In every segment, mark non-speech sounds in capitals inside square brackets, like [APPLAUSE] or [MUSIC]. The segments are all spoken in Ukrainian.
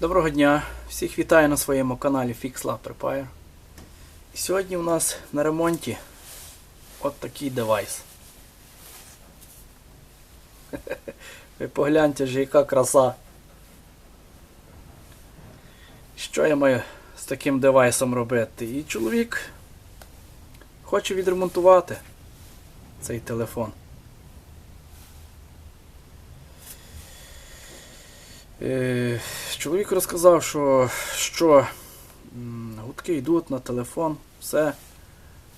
Доброго дня! Всіх вітаю на своєму каналі Fix Lab Repair. Сьогодні у нас на ремонті от такий девайс. [LAUGHS] Ви погляньте ж, яка краса. Що я маю з таким девайсом робити? І чоловік хоче відремонтувати цей телефон. Чоловік розказав, що, що гудки йдуть на телефон, все,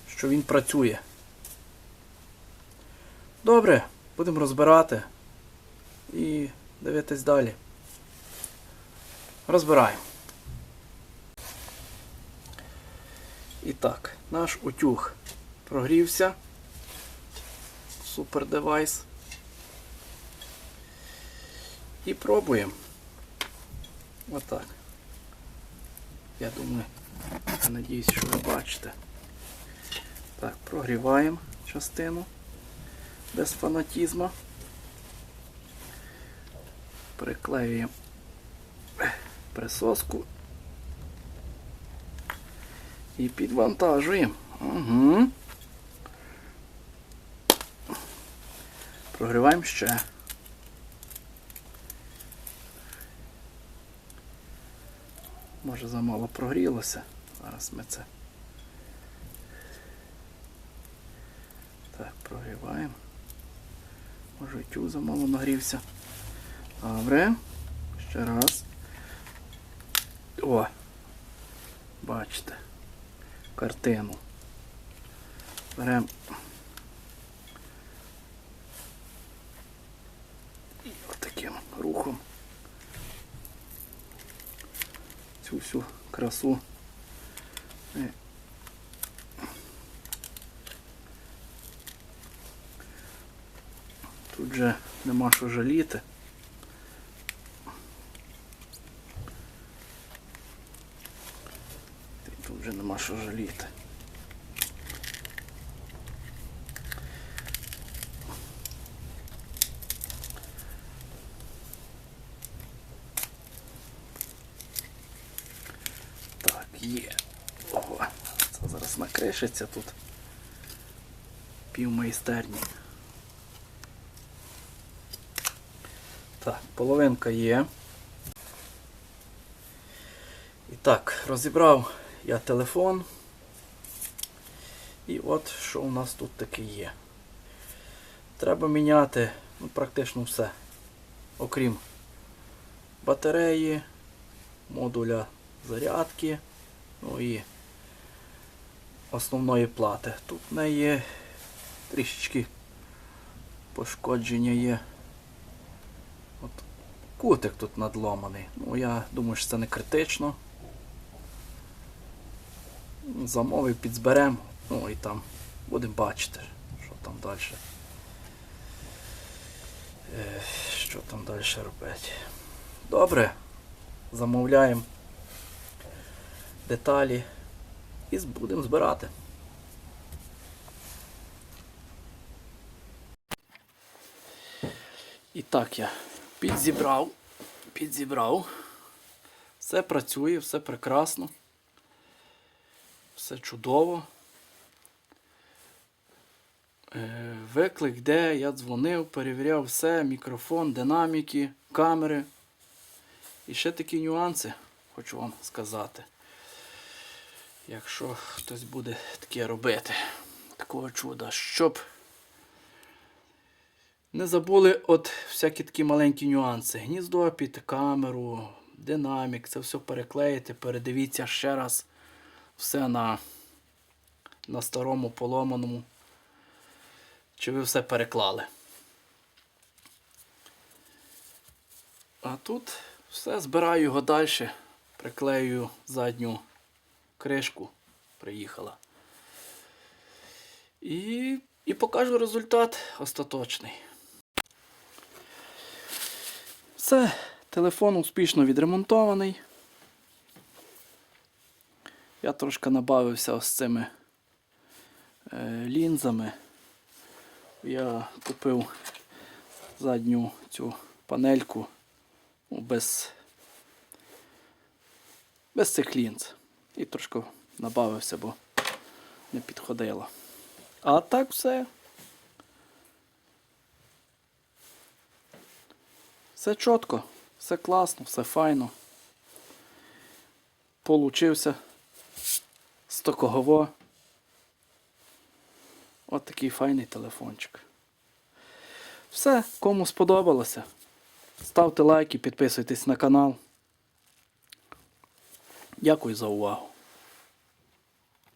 що він працює. Добре, будемо розбирати і дивитись далі. Розбираємо. І так, наш утюг прогрівся. Супер девайс. І пробуємо. Отак. Я думаю, я надіюсь, що ви бачите. Так, прогріваємо частину без фанатізму. Приклеюємо присоску і підвантажуємо. Угу. Прогріваємо ще. Може замало прогрілося. Зараз ми це. Так, прогріваємо. Може і замало нагрівся. Добре. Ще раз. О! Бачите. Картину. Беремо. Цю всю красу. Е. Тут же нема що жаліти. Тут вже нема що жаліти. Так, є. Ого, це зараз накришиться тут. Пів майстерні. Так, половинка є. І так, розібрав я телефон. І от що у нас тут таке є. Треба міняти ну, практично все. Окрім батареї, модуля зарядки, ну і основної плати. Тут в неї є трішечки пошкодження є. От Кутик тут надломаний. Ну я думаю, що це не критично. Замовив, підзберемо, ну і там будемо бачити, що там далі. Е, Що там далі робити. Добре, замовляємо деталі і будемо збирати. І так я підзібрав, підзібрав. Все працює, все прекрасно. Все чудово. Е, Виклик, де я дзвонив, перевіряв все, мікрофон, динаміки, камери. І ще такі нюанси хочу вам сказати. Якщо хтось буде таке робити, такого чуда, щоб не забули от всякі такі маленькі нюанси. Гніздо під камеру, динамік, це все переклеїти, передивіться ще раз все на, на старому поломаному. Чи ви все переклали. А тут все, збираю його далі, приклею задню кришку, приїхала. І, і покажу результат остаточний. Все, телефон успішно відремонтований. Я трошки набавився з цими е, лінзами. Я купив задню цю панельку ну, без Без цих лінз. І трошки набавився, бо не підходило. А так все. Все чітко, все класно, все файно. Получився стоково. От такий файний телефончик. Все, кому сподобалося. Ставте лайки, підписуйтесь на канал. Дякую за увагу.